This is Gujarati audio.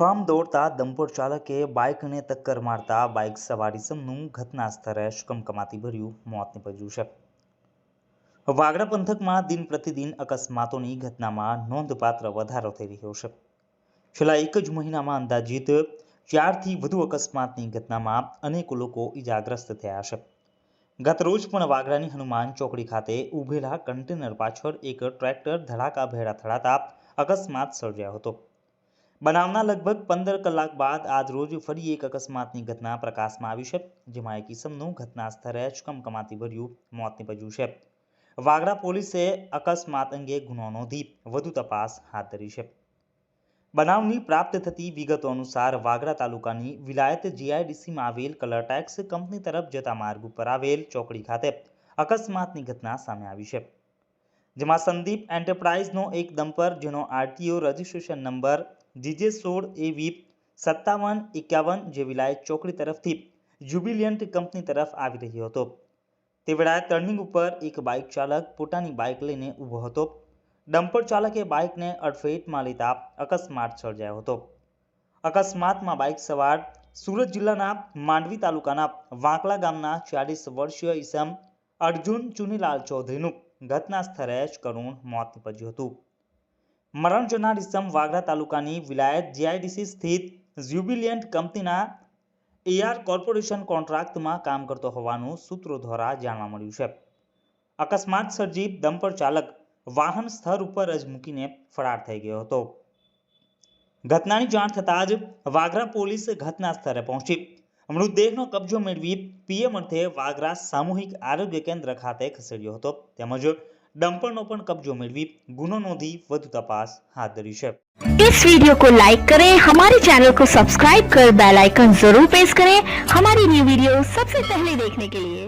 બેફામ દોડતા દંપોર ચાલકે બાઇકને ટક્કર મારતા બાઇક સવારી સમનું ઘટના સ્થળે શુકમકમાતી કમકમાતી ભર્યું, મોત નીપજ્યું છે. વાગડા પંથકમાં દિન પ્રતિદિન અકસ્માતોની ઘટનામાં નોંધપાત્ર વધારો થઈ રહ્યો છે. છેલ્લા એક જ મહિનામાં અંદાજિત ચારથી વધુ અકસ્માતની ઘટનામાં અનેક લોકો ઈજાગ્રસ્ત થયા છે. ગતરોજ પણ વાગડાની હનુમાન ચોકડી ખાતે ઊભેલા કન્ટેનર પાછળ એક ટ્રેક્ટર ધડાકા ભેળા થડાતા અકસ્માત સર્જાયો હતો. બનાવના લગભગ પંદર કલાક બાદ આજ રોજ ફરી એક અકસ્માતની ઘટના પ્રકાશમાં આવી છે, જેમાં એક ઇસમનું ઘટના સ્થળે જ કમકમાતી ભર્યું, મોત નીપજ્યું છે. વાગડા પોલીસે અકસ્માત અંગે ગુનો નોંધી વધુ તપાસ હાથ ધરી છે. બનાવની પ્રાપ્ત થતી વિગતો અનુસાર વાગડા તાલુકાની વિલાયત જીઆઈડીસીમાં આવેલ કલર ટેક્સ કંપની તરફ જતા માર્ગ ઉપર આવેલ ચોકડી ખાતે અકસ્માતની ઘટના સામે આવી છે. જેમાં સંદીપ એન્ટરપ્રાઇઝનો એક દંપર જેનો આરટીઓ રજિસ્ટ્રેશન નંબર જીજે સોળ એવી સત્તાવન એકાવન જે વિલાયત ચોકડી તરફથી જ્યુબિલિયન્ટ કંપની તરફ આવી રહ્યો હતો. તે વેળાએ ટર્નિંગ ઉપર એક બાઇક ચાલક પોતાની બાઇક લઈને ઊભો હતો. ડમ્પર ચાલકે બાઇકને અડફેટમાં લીધા, અકસ્માત સર્જાયો હતો. અકસ્માતમાં બાઇક સવાર સુરત જિલ્લાના માંડવી તાલુકાના વાંકલા ગામના ચાલીસ વર્ષીય ઈસમ અર્જુન ચુનીલાલ ચૌધરીનું ઘટના સ્થળે જ કરુણ મોત નીપજ્યું હતું. મરણ જનાર ઇસમ વાગરા તાલુકાની વિલાયત જીઆઈડીસી સ્થિત જ્યુબિલિયન્ટ કંપનીના એઆર કોર્પોરેશન કોન્ટ્રાક્ટમાં કામ કરતો હોવાનું સૂત્રો દ્વારા જાણવા મળ્યું છે. અકસ્માત સર્જી ડમ્પર ચાલક વાહન સ્થળ ઉપર જ મૂકીને ફરાર થઈ ગયો હતો. ઘટનાની જાણ થતાં જ વાગરા પોલીસ ઘટના સ્થળે પહોંચી. મૃતદેહનો કબજો મેળવી પીએમ અર્થે વાગરા સામૂહિક આરોગ્ય કેન્દ્ર ખાતે ખસેડ્યો હતો તેમજ ડમ્પરનો પણ કબજો મેળવી ગુનો નોંધી વધુ તપાસ હાથ ધરી છે इस वीडियो को लाइक करें हमारे चैनल को सब्सक्राइब कर बेल आइकन जरूर प्रेस करें हमारी न्यू वीडियो सबसे पहले देखने के लिए